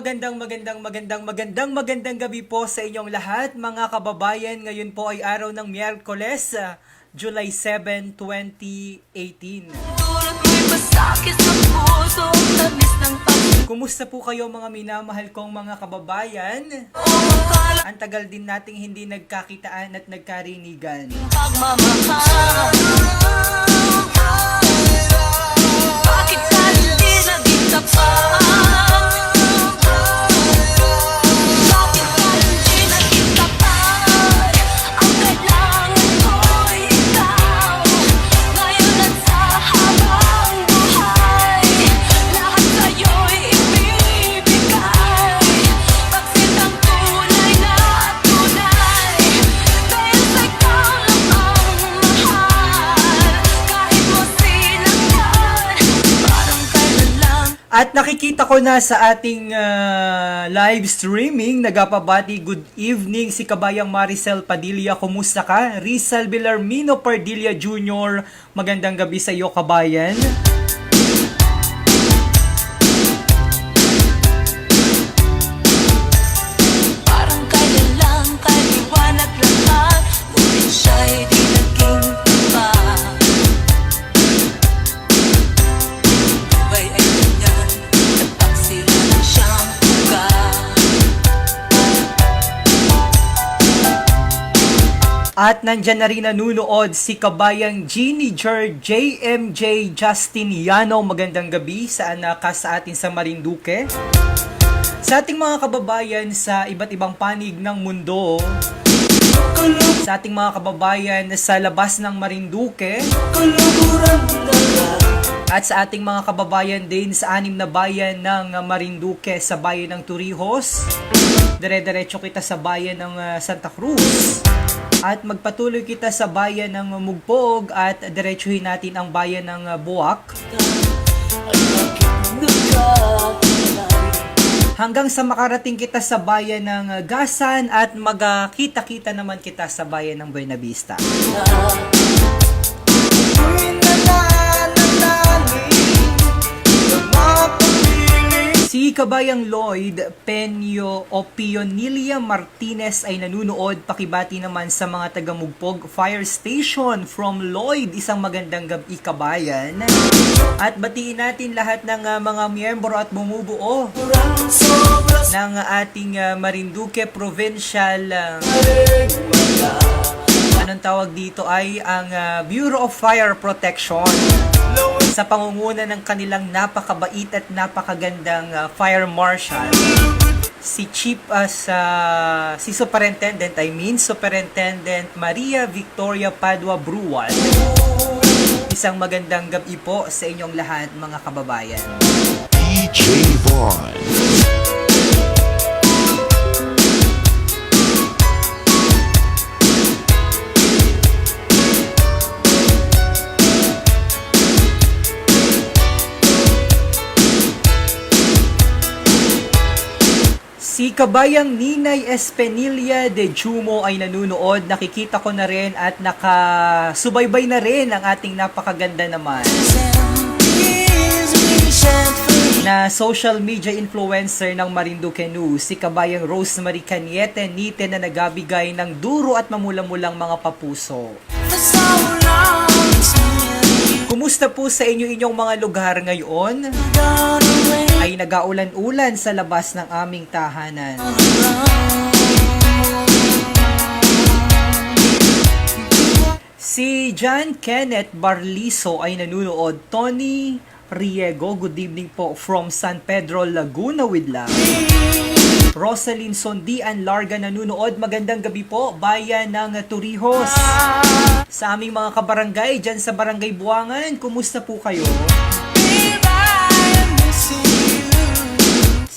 Magandang magandang magandang magandang magandang gabi po sa inyong lahat mga kababayan. Ngayon po ay araw ng Miyerkules, July 7, 2018. Dulot mo'y masakit sa puso Tamis ng pag- Kumusta po kayo mga minamahal kong mga kababayan? Ang tagal din nating hindi nagkakitaan at nagkarinigan. Bakit ka hindi naging tapat? At nakikita ko na sa ating ah, live streaming, nagapabati good evening si Kabayang Maricel Padilla. Kumusta ka? Rizal Villarmino Padilla Jr. Magandang gabi sa iyo, Kabayan. At nandyan na rin nanunood si Kabayang Jeannie Jer JMJ Justin Yano. Magandang gabi sa anak sa atin sa Marinduque. Sa ating mga kababayan sa iba't ibang panig ng mundo, sa ating mga kababayan sa labas ng Marinduque, at sa ating mga kababayan din sa anim na bayan ng Marinduque sa bayan ng Torrijos, dire-diretso kita sa bayan ng ah, Santa Cruz, at magpatuloy kita sa bayan ng Mugpog at diretsuhin natin ang bayan ng ah, Buwak hanggang sa makarating kita sa bayan ng ah, Gasan at magkita-kita naman kita sa bayan ng Buena Vista. Si Kabayang Lloyd Penyo o Pionilia Martinez ay nanunood pakibati naman sa mga taga-Mugpog Fire Station from Lloyd. Isang magandang gabi kabayan. At batiin natin lahat ng ah, mga miyembro at bumubuo ng ating ah, Marinduque Provincial ah, anong tawag dito ay ang ah, Bureau of Fire Protection sa pangunguna ng kanilang napakabait at napakagandang ah, fire marshal. Si Chief uh, sa si Superintendent I mean Superintendent Maria Victoria Padua Brual. Isang magandang gabi po sa inyong lahat mga kababayan. DJ Vaughn. Si Kabayang Ninay Espenilia de Jumo ay nanunood. Nakikita ko na rin at nakasubaybay na rin ang ating napakaganda naman na social media influencer ng Marinduque News, si Kabayang Rosemary Caniete Nite na nagabigay ng duro at mamula-mulang mga papuso. Kumusta po sa inyo inyong mga lugar ngayon? Ay nagaulan-ulan sa labas ng aming tahanan. Si John Kenneth Barliso ay nanunood. Tony Riego, good evening po from San Pedro, Laguna with love. Rosalyn Sondian Larga nanunood. Magandang gabi po, bayan ng Torrijos. Sa aming mga kabarangay, dyan sa Barangay Buangan, kumusta po kayo?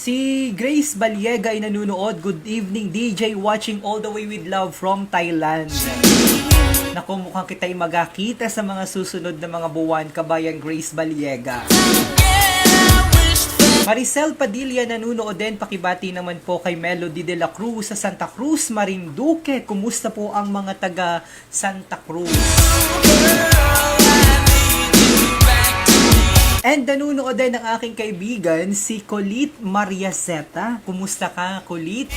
Si Grace Baliega ay nanunood. Good evening, DJ watching all the way with love from Thailand. Naku, mukhang kita'y magkakita sa mga susunod na mga buwan, kabayan Grace Baliega. Maricel Padilla nanunood din. Pakibati naman po kay Melody de la Cruz sa Santa Cruz, Marinduque. Kumusta po ang mga taga Santa Cruz? And nanunood din ng aking kaibigan, si Colit Mariazeta. Kumusta ka, Colit?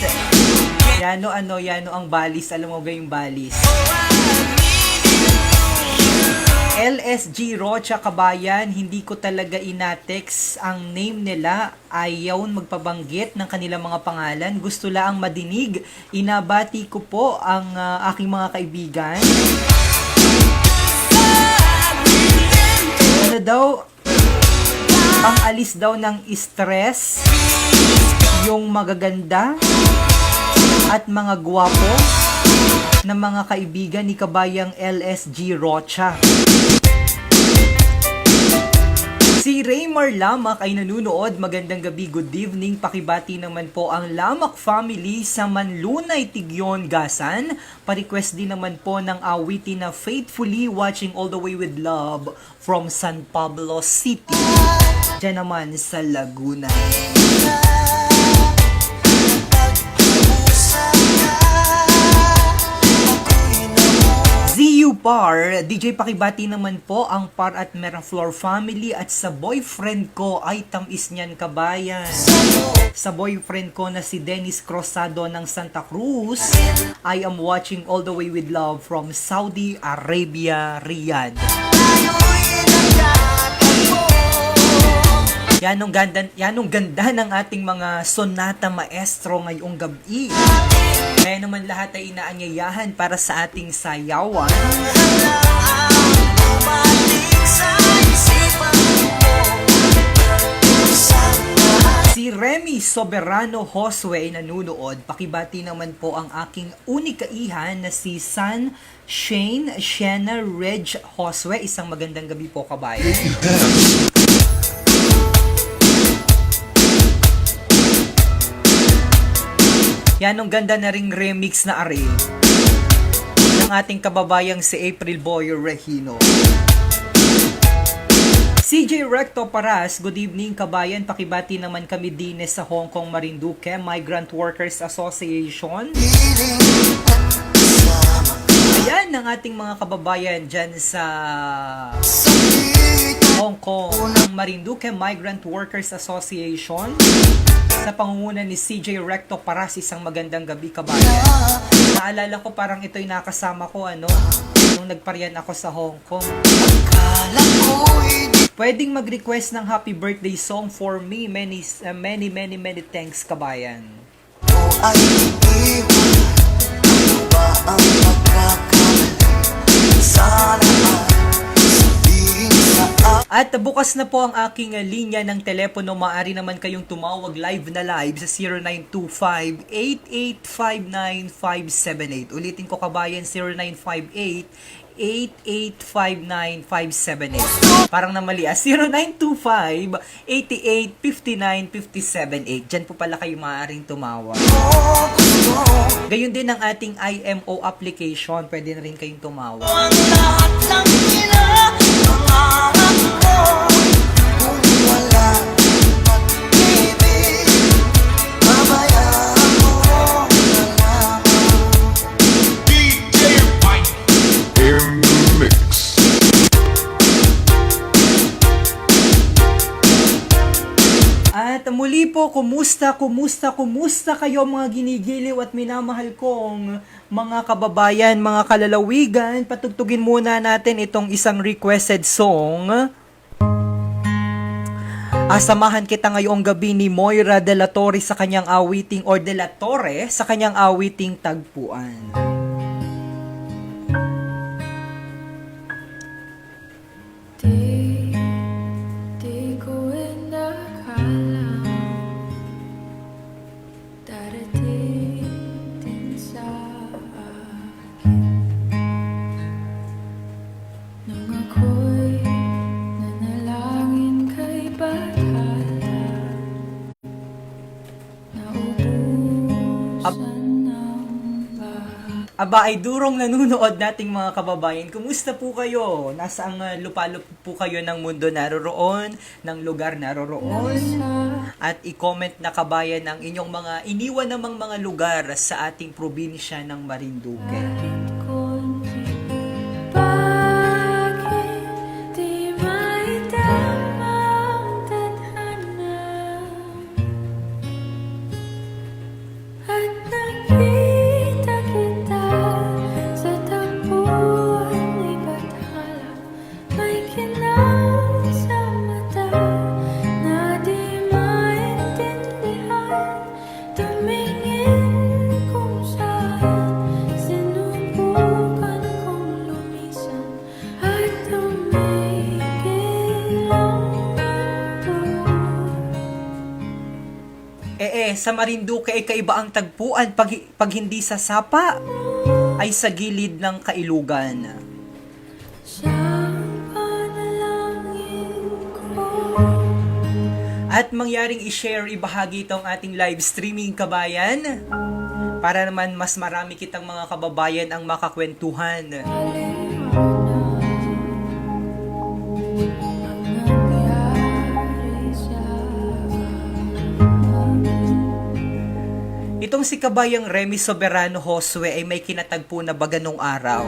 Yano ano, yano ang balis. Alam mo ba yung balis? LSG Rocha Kabayan, hindi ko talaga inatext ang name nila. Ayaw magpabanggit ng kanilang mga pangalan. Gusto lang madinig. Inabati ko po ang ah, aking mga kaibigan. Ano daw, ang alis daw ng stress, yung magaganda, at mga gwapo ng mga kaibigan ni kabayang LSG Rocha. Si Raymar Lamak ay nanunood. Magandang gabi, good evening. Pakibati naman po ang Lamak family sa Manlunay Tigyon, Gasan. Pa-request din naman po ng awitin na Faithfully Watching All the Way with Love from San Pablo City. Diyan naman sa Laguna. ZU Par, DJ Pakibati naman po ang Par at Meraflor family at sa boyfriend ko ay tamis niyan kabayan. Sa boyfriend ko na si Dennis Crosado ng Santa Cruz, I am watching all the way with love from Saudi Arabia, Riyadh. Yanong ganda, yanong ganda ng ating mga sonata maestro ngayong gabi. Kaya naman lahat ay inaanyayahan para sa ating sayawan. Si Remy Soberano Josue nanunood. Pakibati naman po ang aking unikaihan na si San Shane Shena Reg Josue. Isang magandang gabi po kabayan. Yan ang ganda na ring remix na are ng ating kababayang si April Boyer Regino. CJ Recto Paras, good evening kabayan. Pakibati naman kami din sa Hong Kong Marinduque Migrant Workers Association. Ayan ang ating mga kababayan dyan sa Hong Kong ng Marinduque Migrant Workers Association sa pangunguna ni CJ Recto Paras isang magandang gabi kabayan. Naalala ko parang ito'y nakasama ko ano nung nagparian ako sa Hong Kong. Pwedeng mag-request ng happy birthday song for me. Many, uh, many, many, many thanks, kabayan. ay iiwan Ano ba ang Sana ay sa At bukas na po ang aking linya ng telepono. Maaari naman kayong tumawag live na live sa 0925-8859-578. Ulitin ko kabayan, 0958 8859-578. Parang namali ah. 0925-8859-578. Diyan po pala kayo maaaring tumawag. Gayun din ang ating IMO application. Pwede na rin kayong tumawag. Ang lahat ng tomorrow. At muli po, kumusta, kumusta, kumusta kayo mga ginigiliw at minamahal kong mga kababayan, mga kalalawigan. Patugtugin muna natin itong isang requested song. Asamahan kita ngayong gabi ni Moira De La Torre sa kanyang awiting or De La Torre sa kanyang awiting tagpuan. Aba ay durong nanunood nating mga kababayan. Kumusta po kayo? Nasaan uh, lupalop po kayo ng mundo naroroon, ng lugar naroroon? At i-comment na kabayan ang inyong mga iniwan namang mga lugar sa ating probinsya ng Marinduque. Sa Marinduque ay kaiba ang tagpuan pag, pag hindi sa sapa ay sa gilid ng kailugan. At mangyaring i-share, ibahagi itong ating live streaming kabayan para naman mas marami kitang mga kababayan ang makakwentuhan. Itong si kabayang Remy Soberano Josue ay may kinatagpo na baga nung araw.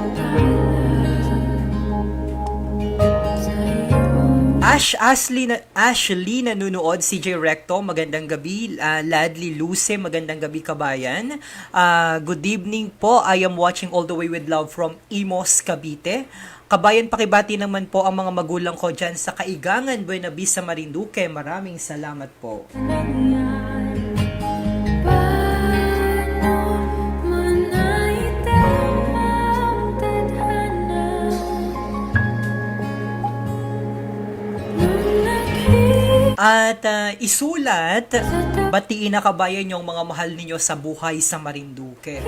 Ash Ashley na Ashley nanonood. CJ Recto magandang gabi. Ah, Ladly Luce magandang gabi kabayan. Ah, good evening po. I am watching all the way with love from Imos Cavite. Kabayan pakibati naman po ang mga magulang ko dyan sa Kaigangan Buena Vista Marinduque. Maraming salamat po At ah, isulat batiin na kabayan yung mga mahal ninyo sa buhay sa Marinduque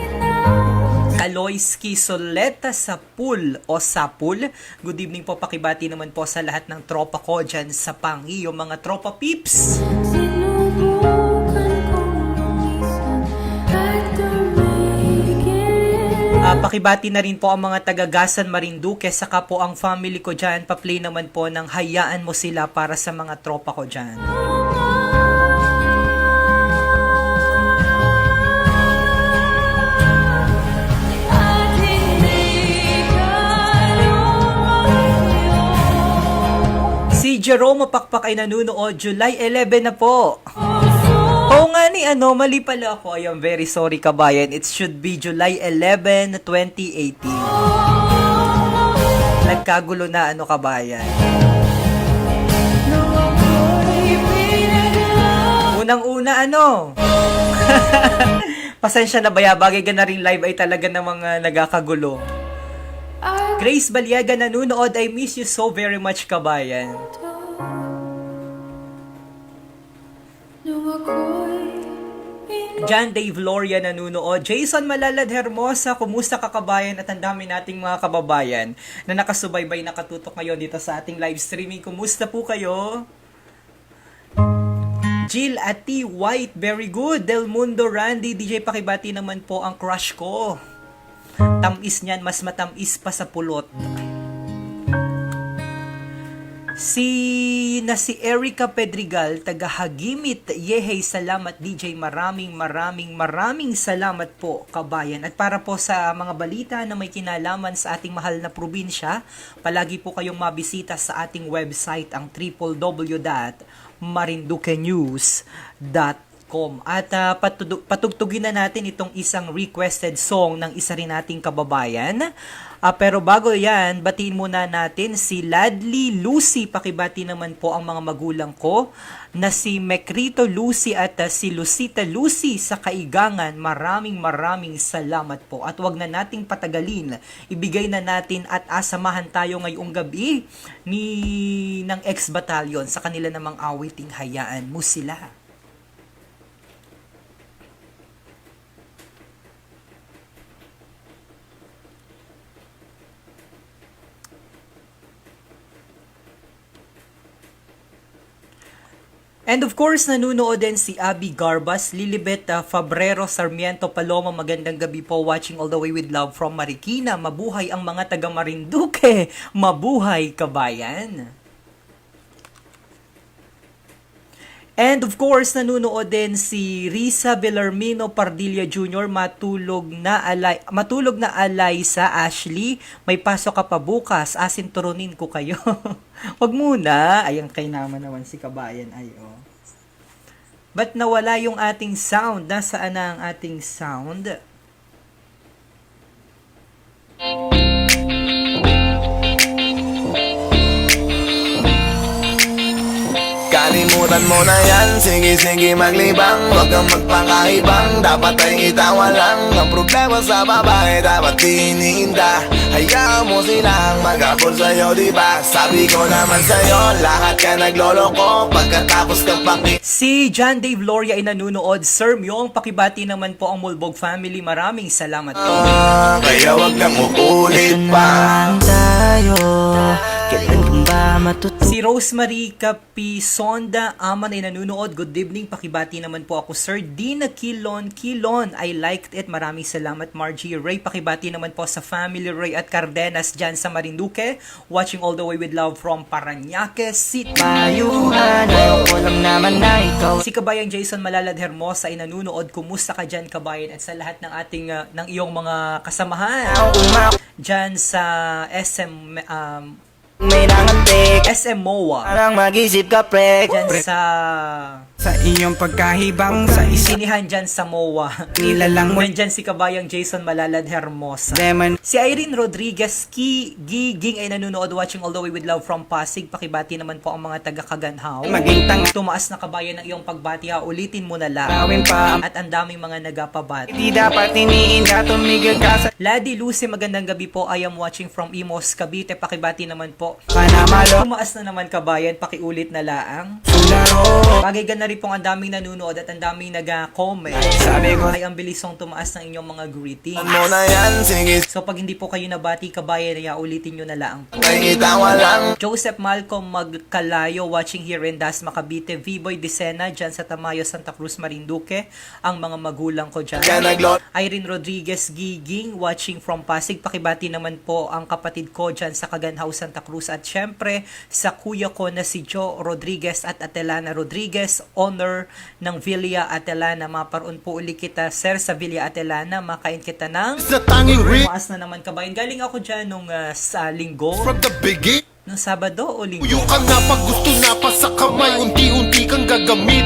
Kaloyski Soleta sa pool o sa pool. Good evening po, pakibati naman po sa lahat ng tropa ko dyan sa Pangi, yung mga tropa peeps. Pakibati na rin po ang mga tagagasan Marinduque, saka po ang family ko dyan. Pa-play naman po ng hayaan mo sila para sa mga tropa ko dyan. Si Jerome Pakpak ay nanunood July 11 na po. Oo nga ni, ano, mali pala ako. I am very sorry kabayan. It should be July 11, 2018. Nagkagulo na ano kabayan. Unang-una ano? Pasensya na bayabagay ka na rin live ay talaga namang uh, nagkakagulo. Grace Baliaga nanonood. I miss you so very much kabayan. John Dave Loria nanunood. Jason Malalad Hermosa, kumusta kakabayan at ang dami nating mga kababayan na nakasubaybay nakatutok ngayon dito sa ating live streaming. Kumusta po kayo? Jill at. White, very good. Del Mundo Randy, DJ Pakibati naman po ang crush ko. Tamis niyan, mas matamis pa sa pulot. Si na si Erica Pedrigal, taga Hagimit. Yehey, salamat DJ. Maraming maraming maraming salamat po kabayan. At para po sa mga balita na may kinalaman sa ating mahal na probinsya, palagi po kayong mabisita sa ating website ang www.marinduquenews.com at uh, patugtugin na natin itong isang requested song ng isa rin nating kababayan. Ah, pero bago yan, batiin muna natin si Ladly Lucy. Pakibati naman po ang mga magulang ko na si Mekrito Lucy at ah, si Lucita Lucy sa Kaigangan. Maraming maraming salamat po. At wag na nating patagalin. Ibigay na natin at asamahan tayo ngayong gabi ni ng ex-batalyon sa kanila namang awiting hayaan mo sila. And of course, nanunood din si Abby Garbas, Lilibet uh, Fabrero Sarmiento Paloma. Magandang gabi po watching all the way with love from Marikina. Mabuhay ang mga taga Marinduque. Mabuhay kabayan. And of course, nanunood din si Risa Bellarmino Pardilla Jr. Matulog na alay, matulog na alay sa Ashley. May pasok ka pa bukas. Asin turunin ko kayo. Wag muna. Ayan kay naman naman si kabayan. Ay, oh. Ba't nawala yung ating sound? Nasaan na ang ating sound? Galing Kalimutan mo na yan. Sige sige maglibang. Huwag kang magpakaibang Dapat ay itawa lang Ang problema sa babae Dapat tininda Hayaan mo silang Magabol sa'yo diba Sabi ko naman sa'yo Lahat ka nagloloko. Pagkatapos ka paki Si John Dave Loria ay nanunood. Sir Myong, pakibati naman po ang Mulbog family. Maraming salamat po. Kaya wag na uulit pa. Tayo? Kailan ba matutunan? Si Rosemary Capisonda Aman ay nanunood. Good evening. Pakibati naman po ako, Sir Dina Kilon. Kilon, I liked it. Maraming salamat, Margie Ray. Pakibati naman po sa family Ray at Cardenas dyan sa Marinduque. Watching all the way with love from Paranaque City. Payuhan Ayoko lang naman na ikaw Si Kabayan Jason Malalad Hermosa ay nanunood. Kumusta ka dyan, Kabayan? At sa lahat ng ating, uh, ng iyong mga kasamahan dyan sa SM, um, May nangantik SM MOA. Parang mag-isip ka pre. Dyan sa Sa iyong pagkahibang sa isang sinihan dyan sa MOA. nilalang mo Nandyan si Kabayang Jason Malalad Hermosa. Deman Si Irene Rodriguez Ki Giging ay nanonood watching all the way with love from Pasig. Pakibati naman po ang mga taga Kaganhaw. maging tanga Tumaas na kabayan ng iyong pagbati ha. Ulitin mo na lang. Gawin pa At ang daming mga nagapabati. Di dapat iniin ka tumigil ka sa Ladi Lucy, magandang gabi po. I am watching from Imos, Cavite. Pakibati naman po. panamalo Tumaas na naman kabayan, pakiulit na laang. Bagay na rin pong ang daming nanonood at ang daming nag-comment. Sabi ko Ay ang bilisong tumaas ng inyong mga greetings. mo na yan Sige So pag hindi po kayo nabati kabayan, ya ulitin nyo na lang po. ay itawa lang Joseph Malcolm Magkalayo watching here in Dasma Cavite, V-Boy Decena dyan sa Tamayo, Santa Cruz, Marinduque. Ang mga magulang ko dyan. Irene Rodriguez Giging watching from Pasig. Pakibati naman po ang kapatid ko dyan sa Kaganhaw, Santa Cruz. At syempre sa kuya ko na si Joe Rodriguez at Atelana Rodriguez. Honor ng Villa Atelana. Maparoon po uli kita, sir, sa Villa Atelana. Makain kita ng... Sa tanging ring Maas na naman kabayan. Galing ako dyan nung ah, sa linggo. From the beginning Nung Sabado o linggo. Yung ka na pag gusto na pa sa kamay Unti-unti kang gagamitin